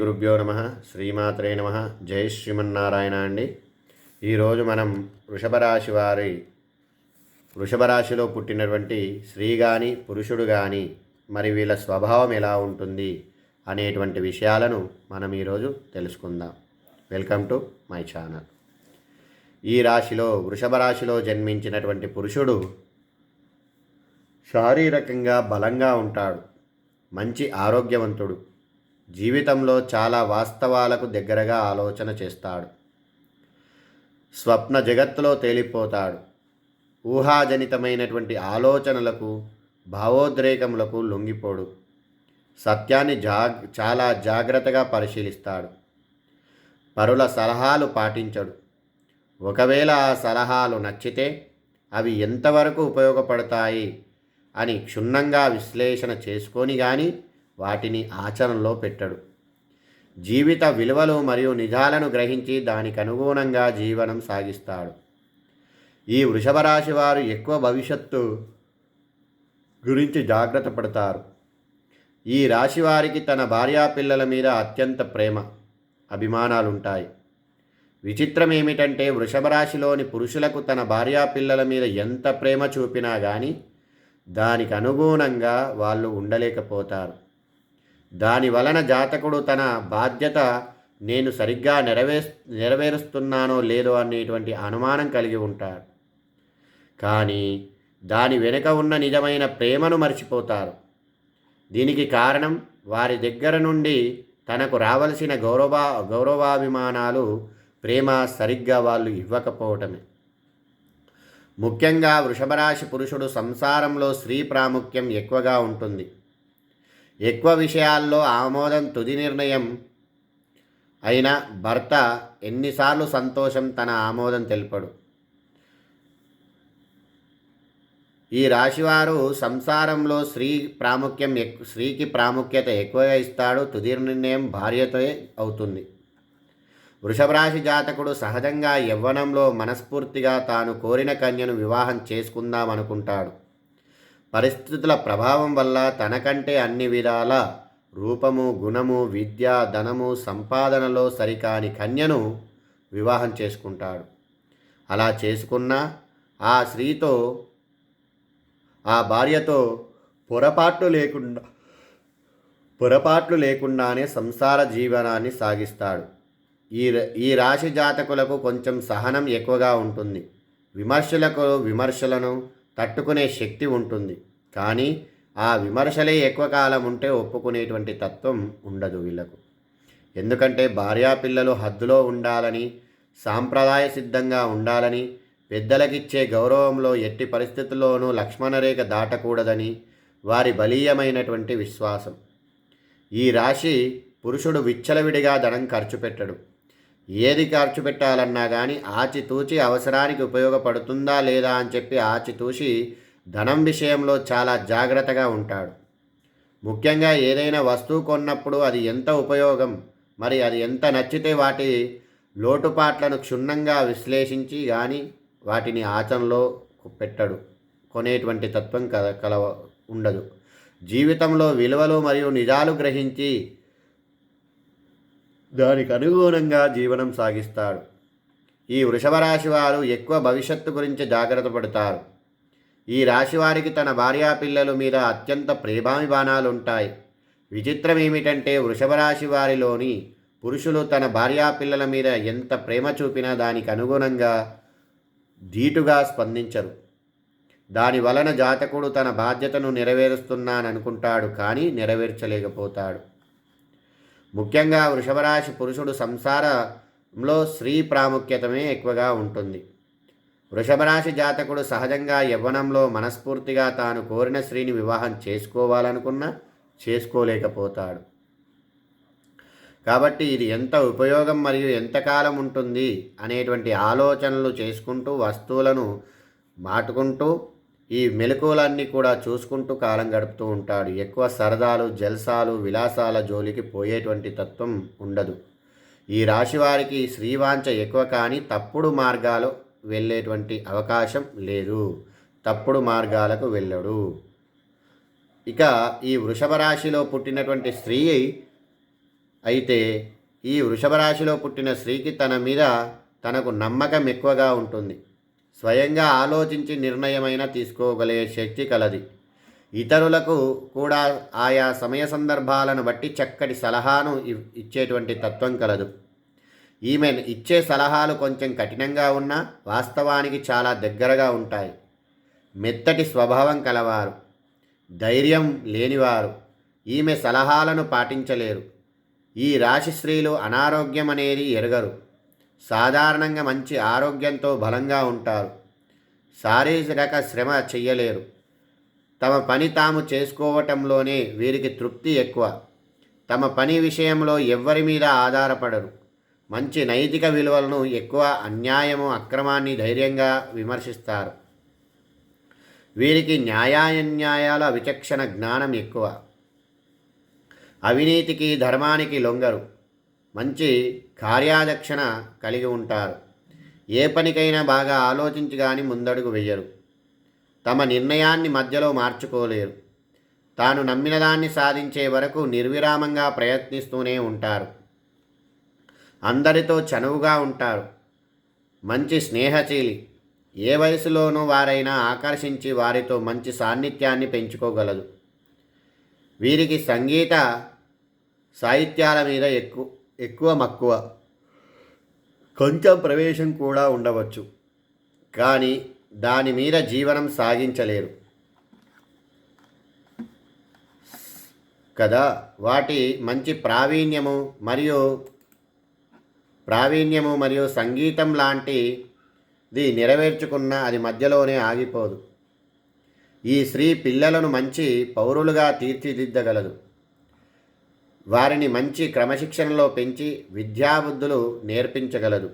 గురుభ్యో నమ. శ్రీమాత్రే నమ. జై శ్రీమన్నారాయణ అండి. ఈరోజు మనం వృషభ రాశి వారి వృషభ రాశిలో పుట్టినటువంటి స్త్రీ కానీ పురుషుడు కానీ మరి వీళ్ళ స్వభావం ఎలా ఉంటుంది అనేటువంటి విషయాలను మనం ఈరోజు తెలుసుకుందాం. Welcome to my channel. ఈ రాశిలో వృషభ రాశిలో జన్మించినటువంటి పురుషుడు శారీరకంగా బలంగా ఉంటాడు. మంచి ఆరోగ్యవంతుడు. జీవితంలో చాలా వాస్తవాలకు దగ్గరగా ఆలోచన చేస్తాడు. స్వప్న జగత్తులో తేలిపోతాడు. ఊహాజనితమైనటువంటి ఆలోచనలకు భావోద్రేకములకు లొంగిపోడు. సత్యాన్ని జాగ్ చాలా జాగ్రత్తగా పరిశీలిస్తాడు. పరుల సలహాలు పాటించడు. ఒకవేళ ఆ సలహాలు నచ్చితే అవి ఎంతవరకు ఉపయోగపడతాయి అని క్షుణ్ణంగా విశ్లేషణ చేసుకొని కానీ వాటిని ఆచరణలో పెట్టడు. జీవిత విలువలు మరియు నిజాలను గ్రహించి దానికి అనుగుణంగా జీవనం సాగిస్తాడు. ఈ వృషభ రాశి వారు ఎక్కువ భవిష్యత్తు గురించి జాగ్రత్త పడతారు. ఈ రాశి వారికి తన భార్యా పిల్లల మీద అత్యంత ప్రేమ అభిమానాలుంటాయి. విచిత్రం ఏమిటంటే వృషభ రాశిలోని పురుషులకు తన భార్యా పిల్లల మీద ఎంత ప్రేమ చూపినా కానీ దానికి అనుగుణంగా వాళ్ళు ఉండలేకపోతారు. దాని వలన జాతకుడు తన బాధ్యత నేను సరిగ్గా నెరవే నెరవేరుస్తున్నానో లేదో అనేటువంటి అనుమానం కలిగి ఉంటారు కానీ దాని వెనుక ఉన్న నిజమైన ప్రేమను మర్చిపోతారు. దీనికి కారణం వారి దగ్గర నుండి తనకు రావలసిన గౌరవ గౌరవాభిమానాలు ప్రేమ సరిగ్గా వాళ్ళు ఇవ్వకపోవటమే. ముఖ్యంగా వృషభరాశి పురుషుడు సంసారంలో స్త్రీ ప్రాముఖ్యం ఎక్కువగా ఉంటుంది. ఎక్కువ విషయాల్లో ఆమోదం తుది నిర్ణయం అయిన భర్త ఎన్నిసార్లు సంతోషం తన ఆమోదం తెలుపడు. ఈ రాశివారు సంసారంలో స్త్రీ ప్రాముఖ్యం ఎక్కు స్త్రీకి ప్రాముఖ్యత ఎక్కువగా ఇస్తాడు. తుది నిర్ణయం భార్యతో అవుతుంది. వృషభరాశి జాతకుడు సహజంగా యవ్వనంలో మనస్ఫూర్తిగా తాను కోరిన కన్యను వివాహం చేసుకుందాం అనుకుంటాడు. పరిస్థితుల ప్రభావం వల్ల తనకంటే అన్ని విధాల రూపము గుణము విద్య ధనము సంపాదనలో సరికాని కన్యను వివాహం చేసుకుంటాడు. అలా చేసుకున్న ఆ స్త్రీతో ఆ భార్యతో పొరపాట్లు లేకుండా పొరపాట్లు లేకుండానే సంసార జీవనాన్ని సాగిస్తాడు. ఈ ఈ రాశి జాతకులకు కొంచెం సహనం ఎక్కువగా ఉంటుంది. విమర్శలకు విమర్శలను తట్టుకునే శక్తి ఉంటుంది. కానీ ఆ విమర్శలే ఎక్కువ కాలం ఉంటే ఒప్పుకునేటువంటి తత్వం ఉండదు వీళ్ళకు. ఎందుకంటే భార్యాపిల్లలు హద్దులో ఉండాలని సాంప్రదాయ సిద్ధంగా ఉండాలని పెద్దలకిచ్చే గౌరవంలో ఎట్టి పరిస్థితుల్లోనూ లక్ష్మణరేఖ దాటకూడదని వారి బలీయమైనటువంటి విశ్వాసం. ఈ రాశి పురుషుడు విచ్చలవిడిగా ధనం ఖర్చు పెట్టడు. ఏది ఖర్చు పెట్టాలన్నా కానీ ఆచితూచి అవసరానికి ఉపయోగపడుతుందా లేదా అని చెప్పి ఆచితూచి ధనం విషయంలో చాలా జాగ్రత్తగా ఉంటాడు. ముఖ్యంగా ఏదైనా వస్తువు కొన్నప్పుడు అది ఎంత ఉపయోగం మరి అది ఎంత నచ్చితే వాటి లోటుపాట్లను క్షుణ్ణంగా విశ్లేషించి కానీ వాటిని ఆచరణలో పెట్టడు. కొనేటువంటి తత్వం కల కల ఉండదు. జీవితంలో విలువలు మరియు నిజాలు గ్రహించి దానికి అనుగుణంగా జీవనం సాగిస్తాడు. ఈ వృషభ రాశి వారు ఎక్కువ భవిష్యత్తు గురించి జాగ్రత్త పడతారు. ఈ రాశి వారికి తన భార్యా పిల్లల మీద అత్యంత ప్రేమాభిమానాలు ఉంటాయి. విచిత్రం ఏమిటంటే వృషభ రాశి వారిలోని పురుషులు తన భార్యా పిల్లల మీద ఎంత ప్రేమ చూపినా దానికి అనుగుణంగా ధీటుగా స్పందించరు. దాని వలన జాతకుడు తన బాధ్యతను నెరవేరుస్తున్నాననుకుంటాడు కానీ నెరవేర్చలేకపోతాడు. ముఖ్యంగా వృషభరాశి పురుషుడు సంసారంలో స్త్రీ ప్రాముఖ్యతమే ఎక్కువగా ఉంటుంది. వృషభరాశి జాతకుడు సహజంగా యవ్వనంలో మనస్ఫూర్తిగా తాను కోరిన స్త్రీని వివాహం చేసుకోవాలనుకున్నా చేసుకోలేకపోతాడు. కాబట్టి ఇది ఎంత ఉపయోగం మరియు ఎంతకాలం ఉంటుంది అనేటువంటి ఆలోచనలు చేసుకుంటూ వస్తువులను మాటుకుంటూ ఈ మెలకువలన్నీ కూడా చూసుకుంటూ కాలం గడుపుతూ ఉంటాడు. ఎక్కువ సరదాలు జల్సాలు విలాసాల జోలికి పోయేటువంటి తత్వం ఉండదు. ఈ రాశి వారికి శ్రీవాంచ ఎక్కువ కానీ తప్పుడు మార్గాలు వెళ్ళేటువంటి అవకాశం లేదు. తప్పుడు మార్గాలకు వెళ్ళడు. ఇక ఈ వృషభ రాశిలో పుట్టినటువంటి స్త్రీ అయితే ఈ వృషభ రాశిలో పుట్టిన స్త్రీకి తన మీద తనకు నమ్మకం ఎక్కువగా ఉంటుంది. స్వయంగా ఆలోచించి నిర్ణయమైన తీసుకోగలిగే శక్తి కలది. ఇతరులకు కూడా ఆయా సమయ సందర్భాలను బట్టి చక్కటి సలహాను ఇచ్చేటువంటి తత్వం కలదు. ఈమె ఇచ్చే సలహాలు కొంచెం కఠినంగా ఉన్నా వాస్తవానికి చాలా దగ్గరగా ఉంటాయి. మెత్తటి స్వభావం కలవారు. ధైర్యం లేనివారు. ఈమె సలహాలను పాటించలేరు. ఈ రాశి స్త్రీలు అనారోగ్యం అనేది ఎరగరు. సాధారణంగా మంచి ఆరోగ్యంతో బలంగా ఉంటారు. శారీరక శ్రమ చెయ్యలేరు. తమ పని తాము చేసుకోవటంలోనే వీరికి తృప్తి ఎక్కువ. తమ పని విషయంలో ఎవ్వరి మీద ఆధారపడరు. మంచి నైతిక విలువలను ఎక్కువ అన్యాయము అక్రమాన్ని ధైర్యంగా విమర్శిస్తారు. వీరికి న్యాయాన్యాయాల విచక్షణ జ్ఞానం ఎక్కువ. అవినీతికి ధర్మానికి లొంగరు. మంచి కార్యాదక్షణ కలిగి ఉంటారు. ఏ పనికైనా బాగా ఆలోచించి కానీ ముందడుగు వెయ్యరు తమ నిర్ణయాన్ని మధ్యలో మార్చుకోలేరు. తాను నమ్మిన దాన్ని సాధించే వరకు నిర్విరామంగా ప్రయత్నిస్తూనే ఉంటారు. అందరితో చనువుగా ఉంటారు. మంచి స్నేహశీలి. ఏ వయసులోనూ వారైనా ఆకర్షించి వారితో మంచి సాన్నిధ్యాన్ని పెంచుకోగలదు. వీరికి సంగీత సాహిత్యాల మీద ఎక్కువ ఎక్కువ మక్కువ. కొంచెం ప్రవేశం కూడా ఉండవచ్చు. కానీ దాని మీద జీవనం సాగించలేరు. కదా? వాటి మంచి ప్రావీణ్యము మరియు ప్రావీణ్యము మరియు సంగీతం లాంటిది నెరవేర్చుకున్న అది మధ్యలోనే ఆగిపోదు. ఈ స్త్రీ పిల్లలను మంచి పౌరులుగా తీర్చిదిద్దగలదు. వారిని మంచి క్రమశిక్షణలో పెంచి విద్యాబుద్ధులు నేర్పించగలదు.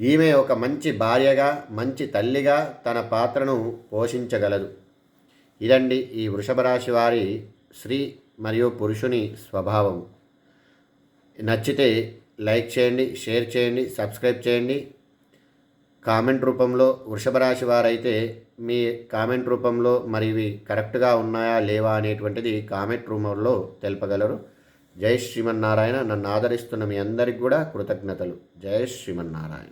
ఈమె ఒక మంచి భార్యగా మంచి తల్లిగా తన పాత్రను పోషించగలదు. ఇదండి ఈ వృషభ రాశి వారి స్త్రీ మరియు పురుషుని స్వభావం నచ్చితే లైక్ చేయండి షేర్ చేయండి సబ్స్క్రైబ్ చేయండి. కామెంట్ రూపంలో వృషభ రాశి వారైతే మీ కామెంట్ రూపంలో మరి ఇవి కరెక్ట్గా ఉన్నాయా లేవా అనేటువంటిది కామెంట్ రూపంలో తెలపగలరు. జై శ్రీమన్నారాయణ నన్ను ఆదరిస్తున్న మీ అందరికి కూడా కృతజ్ఞతలు. జై శ్రీమన్నారాయణ.